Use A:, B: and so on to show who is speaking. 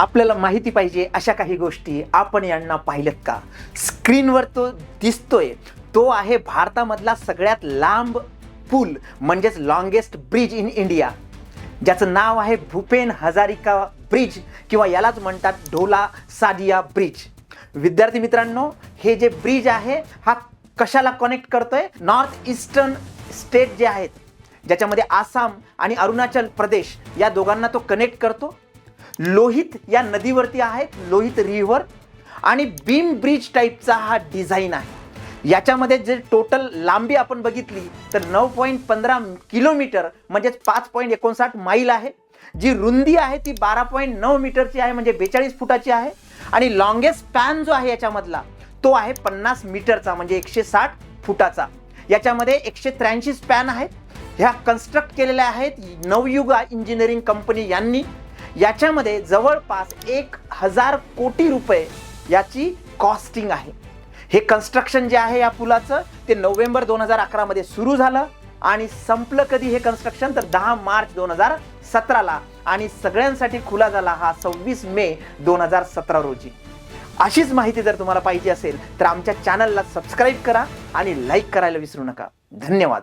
A: आपल्याला माहिती पाहिजे अशा काही गोष्टी आपण यांना पाहिलेत का? स्क्रीनवर तो दिसतोय. तो आहे भारतामधला सगळ्यात लांब पूल म्हणजेच लॉंगेस्ट ब्रिज इन इंडिया ज्याचं नाव आहे भूपेन हजारिका ब्रिज किंवा यालाच म्हणतात ढोला सादिया ब्रिज विद्यार्थी मित्रांनो हे जे ब्रिज आहे हा कशाला कनेक्ट करतोय? नॉर्थ ईस्टर्न स्टेट जे आहेत ज्याच्यामध्ये आसाम आणि अरुणाचल प्रदेश या दोघांना तो कनेक्ट करतो. लोहित या नदीवरती आहे लोहित रिव्हर आणि बीम ब्रिज टाईपचा हा डिझाईन आहे. याच्यामध्ये जे टोटल लांबी आपण बघितली तर नऊ पॉईंट पंधरा किलोमीटर म्हणजेच पाच पॉईंट एकोणसाठ माईल आहे. जी रुंदी आहे ती बारा पॉईंट नऊ मीटरची आहे म्हणजे बेचाळीस फुटाची आहे. आणि लॉंगेस्ट स्पॅन जो आहे याच्यामधला तो आहे पन्नास मीटरचा म्हणजे एकशे साठ फुटाचा. याच्यामध्ये एकशे त्र्याऐंशी स्पॅन आहेत ह्या कन्स्ट्रक्ट केलेल्या आहेत नवयुगा इंजिनिअरिंग कंपनी यांनी. याच्यामध्ये जवळपास एक हजार कोटी रुपये याची कॉस्टिंग आहे. हे कन्स्ट्रक्शन जे आहे या पुलाचं ते नोव्हेंबर दोन हजार अकरामध्ये सुरू झालं आणि संपलं कधी हे कन्स्ट्रक्शन तर दहा मार्च दोन हजार सतराला. आणि सगळ्यांसाठी खुला झाला हा सव्वीस मे दोन हजार सतरा रोजी. अशीच माहिती जर तुम्हाला पाहिजे असेल तर आमच्या चॅनलला सबस्क्राईब करा आणि लाईक करायला विसरू नका. धन्यवाद.